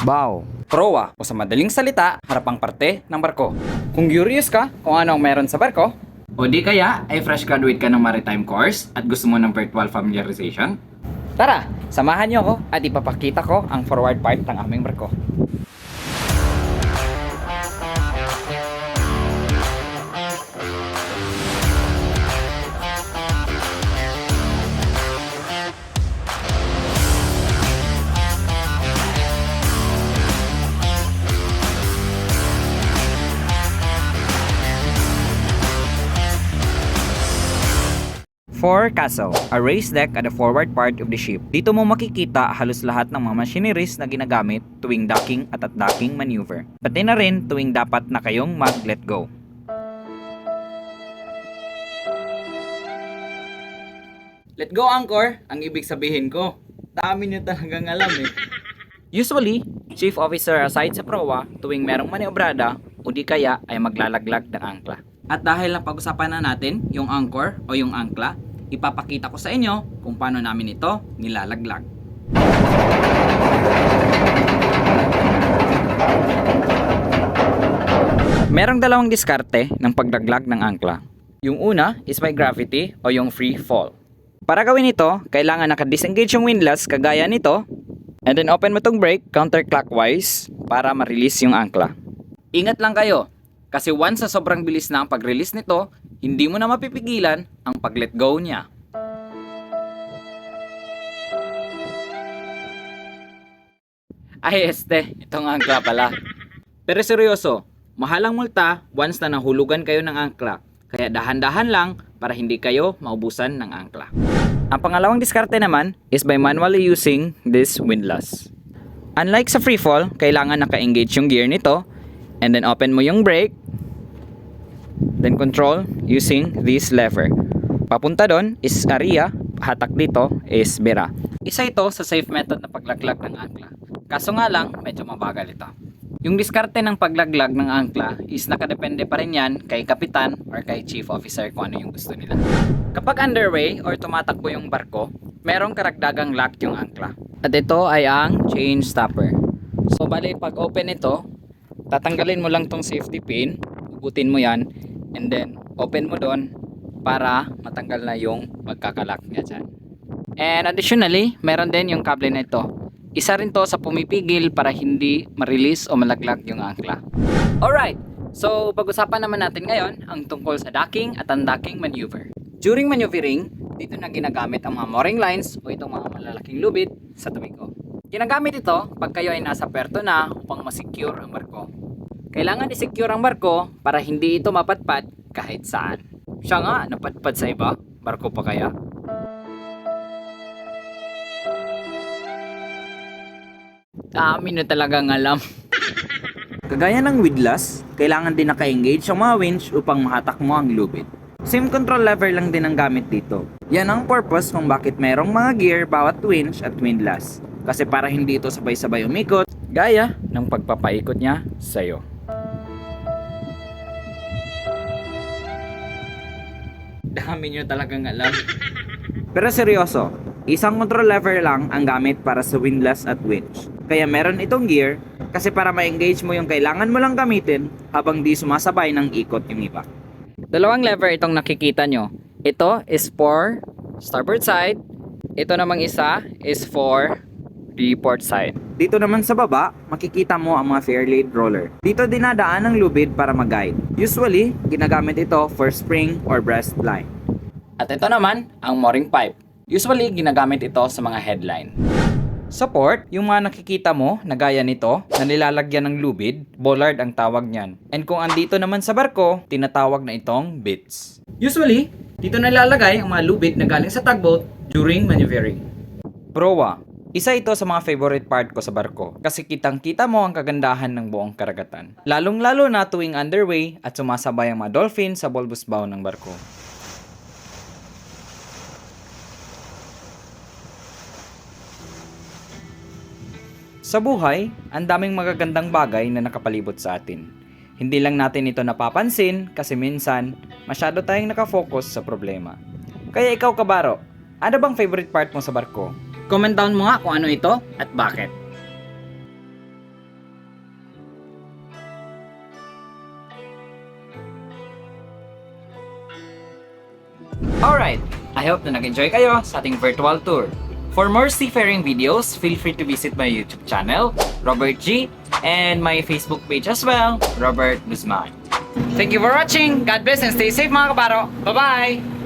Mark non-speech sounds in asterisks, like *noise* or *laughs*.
Bow. Proa o sa madaling salita, harapang parte ng barko. Kung curious ka kung ano ang meron sa barko, o di kaya ay fresh graduate ka ng maritime course at gusto mo ng virtual familiarization, tara, samahan niyo ako at ipapakita ko ang forward part ng aming barko. Forecastle, a raised deck at the forward part of the ship. Dito mo makikita halos lahat ng mga machineries na ginagamit tuwing docking at at docking maneuver. Pati na rin tuwing dapat na kayong mag-let go. Let go anchor, ang ibig sabihin ko. Dami niyo talagang alam eh. *laughs* Usually, chief officer aside sa proa tuwing merong maniobrada o di kaya ay maglalaglag ng angkla. At dahil napag-usapan na natin yung anchor o yung angkla, ipapakita ko sa inyo kung paano namin ito nilalaglag. Merong dalawang diskarte ng paglaglag ng angkla. Yung una is by gravity o yung free fall. Para gawin ito, kailangan naka-disengage yung windlass kagaya nito and then open mo tong brake counterclockwise para ma-release yung angkla. Ingat lang kayo kasi once sa sobrang bilis na ang pag-release nito, hindi mo na mapipigilan ang pag-let go niya. Ay, este, itong angkla pala. Pero seryoso, mahal ang multa once na nahulugan kayo ng angkla. Kaya dahan-dahan lang para hindi kayo maubusan ng angkla. Ang pangalawang diskarte naman is by manually using this windlass. Unlike sa freefall, kailangan naka-engage yung gear nito and then open mo yung brake then control using this lever. Papunta doon is area, hatak dito is bera. Isa ito sa safe method na paglaglag ng angkla. Kaso nga lang, medyo mabagal ito. Yung diskarte ng paglaglag ng angkla is nakadepende pa rin yan kay kapitan or kay chief officer kung ano yung gusto nila. Kapag underway or tumatakbo yung barko, merong karagdagang lock yung angkla. At ito ay ang chain stopper. So bali pag open ito, tatanggalin mo lang tong safety pin, ugutin mo yan, and then open mo doon para matanggal na yung pagkakalak niya dyan. And additionally, meron din yung kable na ito. Isa rin to sa pumipigil para hindi ma-release o malaglag yung angkla. Alright, so pag-usapan naman natin ngayon ang tungkol sa docking at undocking maneuver. During maneuvering, dito na ginagamit ang mga mooring lines o itong mga malalaking lubid sa tabi ko. Ginagamit ito pag kayo ay nasa puerto na upang masecure ang barko. Kailangan i-secure ang barko para hindi ito mapatpat kahit saan. Siya nga, napatpad sa iba. Barko pa kaya? Dami na talagang alam. *laughs* Kagaya ng windlass, kailangan din naka-engage ang mga winch upang mahatak mo ang lubid. Same control lever lang din ang gamit dito. Yan ang purpose kung bakit merong mga gear bawat winch at windlass. Kasi para hindi ito sabay-sabay umikot, gaya ng pagpapaikot niya sa'yo. Dami nyo talagang alam. *laughs* Pero seryoso, isang control lever lang ang gamit para sa windlass at winch. Kaya meron itong gear kasi para ma-engage mo yung kailangan mo lang gamitin habang di sumasabay ng ikot yung iba. Dalawang lever itong nakikita nyo. Ito is for starboard side. Ito namang isa is for the port side. Dito naman sa baba, makikita mo ang mga fairlead roller. Dito dinadaan ang lubid para mag-guide. Usually, ginagamit ito for spring or breast line. At ito naman, ang mooring pipe. Usually, ginagamit ito sa mga headline. Sa port, yung mga nakikita mo na gaya nito na nilalagyan ng lubid, bollard ang tawag niyan. And kung andito naman sa barko, tinatawag na itong bits. Usually, dito nilalagay ang mga lubid na galing sa tugboat during maneuvering. Proa, isa ito sa mga favorite part ko sa barko kasi kitang-kita mo ang kagandahan ng buong karagatan. Lalong-lalo na tuwing underway at sumasabay ang mga dolphin sa bulbous bow ng barko. Sa buhay, ang daming magagandang bagay na nakapalibot sa atin. Hindi lang natin ito napapansin kasi minsan masyado tayong nakafocus sa problema. Kaya ikaw kabaro, ano bang favorite part mo sa barko? Comment down mo nga kung ano ito at bakit. Alright, I hope na nag-enjoy kayo sa ating virtual tour. For more seafaring videos, feel free to visit my YouTube channel, Robert G, and my Facebook page as well, Robert Guzman. Thank you for watching. God bless and stay safe mga kabaro. Bye-bye!